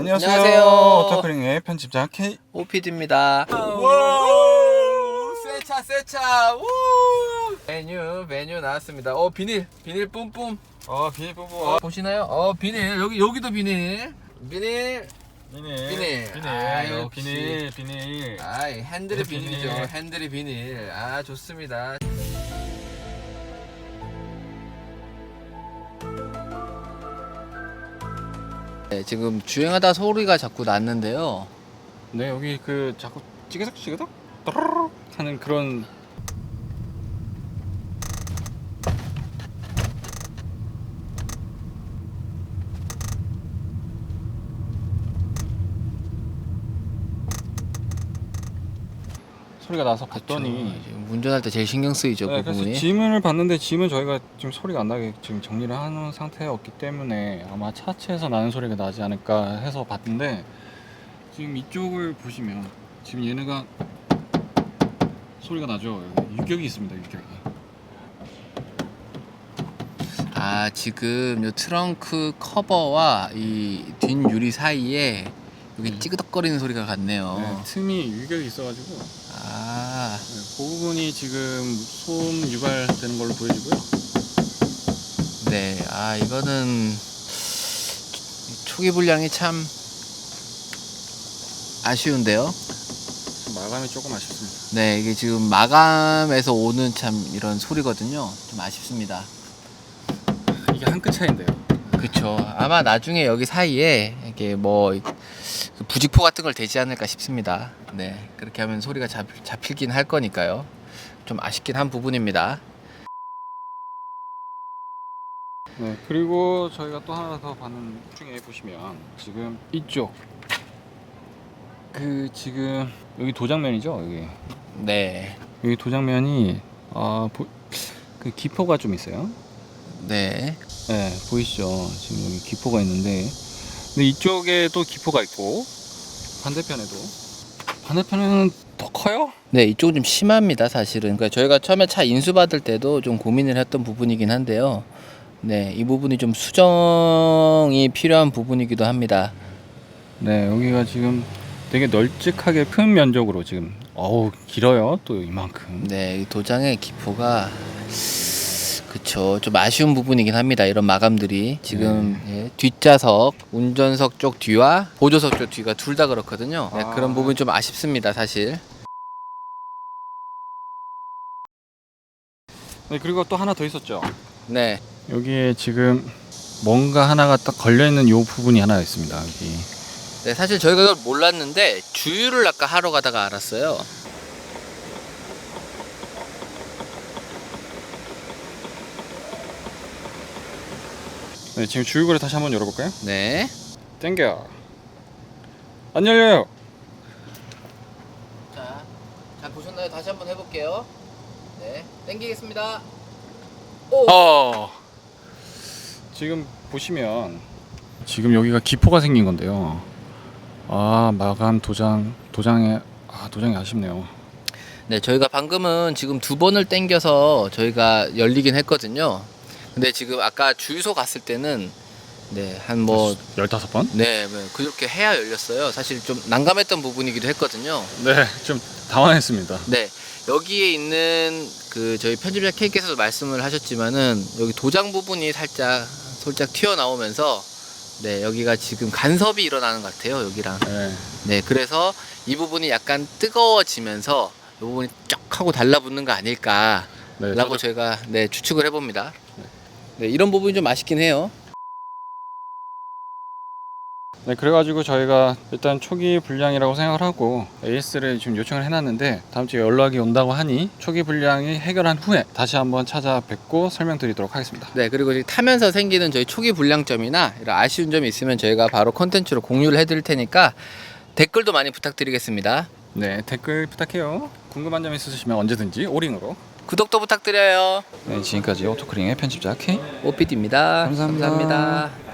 안녕하세요. 안녕하세요. 오토크링의 편집자 K. 오피드입니다. 와! 세차 세차. 우! 메뉴 메뉴 나왔습니다. 어 비닐 비닐 뿜뿜. 어 비닐 부부. 어, 보시나요? 어 비닐 여기 여기도 비닐. 비닐. 비닐. 비닐. 비닐. 아, 어, 역시. 비닐. 비닐. 아이 핸들이 네, 비닐이죠. 비닐. 핸들이 비닐. 아 좋습니다. 네, 지금 주행하다 소리가 자꾸 났는데요. 네 여기 그 자꾸 찌그덕 찌그덕 또르륵 하는 그런 소리가 나서 봤더니 그쵸. 지금 운전할 때 제일 신경 쓰이죠 네, 그 그래서 부분이. 짐을 봤는데 짐은 저희가 지금 소리가 안 나게 지금 정리를 하는 상태였기 때문에 아마 차체에서 나는 소리가 나지 않을까 해서 봤는데 지금 이쪽을 보시면 지금 얘네가 소리가 나죠. 여기 유격이 있습니다. 유격이. 아 지금 요 트렁크 커버와 이 뒷유리 사이에 여기 음. 찌그덕거리는 소리가 같네요. 네, 틈이 유격이 있어가지고 아 네, 그 부분이 지금 소음 유발되는 걸로 보여지고요. 네, 아 이거는 초기 분량이 참 아쉬운데요. 마감이 조금 아쉽습니다. 네, 이게 지금 마감에서 오는 참 이런 소리거든요. 좀 아쉽습니다. 이게 한 끗 차인데요. 그쵸. 아마 나중에 여기 사이에 이게 뭐 부직포 같은 걸 대지 않을까 싶습니다. 네, 그렇게 하면 소리가 잡, 잡히긴 할 거니까요. 좀 아쉽긴 한 부분입니다. 네, 그리고 저희가 또 하나 더 봤는 중에 보시면 지금 이쪽 그 지금 여기 도장면이죠 여기 네, 여기 도장면이 아그 기포가 좀 있어요. 네, 네 보이시죠 지금 여기 기포가 있는데 근데 이쪽에 또 기포가 있고 반대편에도 반대편에는 더 커요? 네, 이쪽은 좀 심합니다, 사실은. 그러니까 저희가 처음에 차 인수 받을 때도 좀 고민을 했던 부분이긴 한데요. 네, 이 부분이 좀 수정이 필요한 부분이기도 합니다. 네 여기가 지금 되게 널찍하게 큰 면적으로 지금 어우 길어요 또 이만큼. 네, 이 도장의 기포가 그쵸 좀 아쉬운 부분이긴 합니다. 이런 마감들이 지금 예, 뒷좌석, 운전석 쪽 뒤와 보조석 쪽 뒤가 둘 다 그렇거든요. 네, 아. 그런 부분이 좀 아쉽습니다, 사실. 네 그리고 또 하나 더 있었죠. 네, 여기에 지금 뭔가 하나가 딱 걸려 있는 요 부분이 하나 있습니다. 여기. 네, 사실 저희가 그걸 몰랐는데 주유를 아까 하러 가다가 알았어요. 네, 지금 주유구를 다시 한번 열어볼까요? 네, 땡겨. 안 열려요. 자, 잘 보셨나요? 다시 한번 해볼게요. 네, 땡기겠습니다. 오, 어. 지금 보시면 지금 여기가 기포가 생긴 건데요. 아 마감 도장 도장에 아 도장이 아쉽네요. 네, 저희가 방금은 지금 두 번을 땡겨서 저희가 열리긴 했거든요. 근데 지금 아까 주유소 갔을 때는 네, 한뭐 열다섯 번? 네, 네, 그렇게 해야 열렸어요. 사실 좀 난감했던 부분이기도 했거든요. 네, 좀 당황했습니다. 네, 여기에 있는 그 저희 편집자 K께서도 말씀을 하셨지만은 여기 도장 부분이 살짝 살짝 튀어나오면서 네, 여기가 지금 간섭이 일어나는 것 같아요. 여기랑. 네, 네, 그래서 이 부분이 약간 뜨거워지면서 이 부분이 쫙 하고 달라붙는 거 아닐까라고 네, 저도- 저희가 네, 추측을 해봅니다. 네, 이런 부분이 좀 아쉽긴 해요. 네, 그래가지고 저희가 일단 초기 불량이라고 생각을 하고 AS를 지금 요청을 해놨는데 다음 주에 연락이 온다고 하니 초기 불량이 해결한 후에 다시 한번 찾아뵙고 설명드리도록 하겠습니다. 네, 그리고 타면서 생기는 저희 초기 불량점이나 이런 아쉬운 점이 있으면 저희가 바로 콘텐츠로 공유를 해드릴 테니까 댓글도 많이 부탁드리겠습니다. 네, 댓글 부탁해요. 궁금한 점 있으시면 언제든지 오링으로. 구독도 부탁드려요. 네, 지금까지 오토크링의 편집자 K. 오피디입니다. 감사합니다. 감사합니다.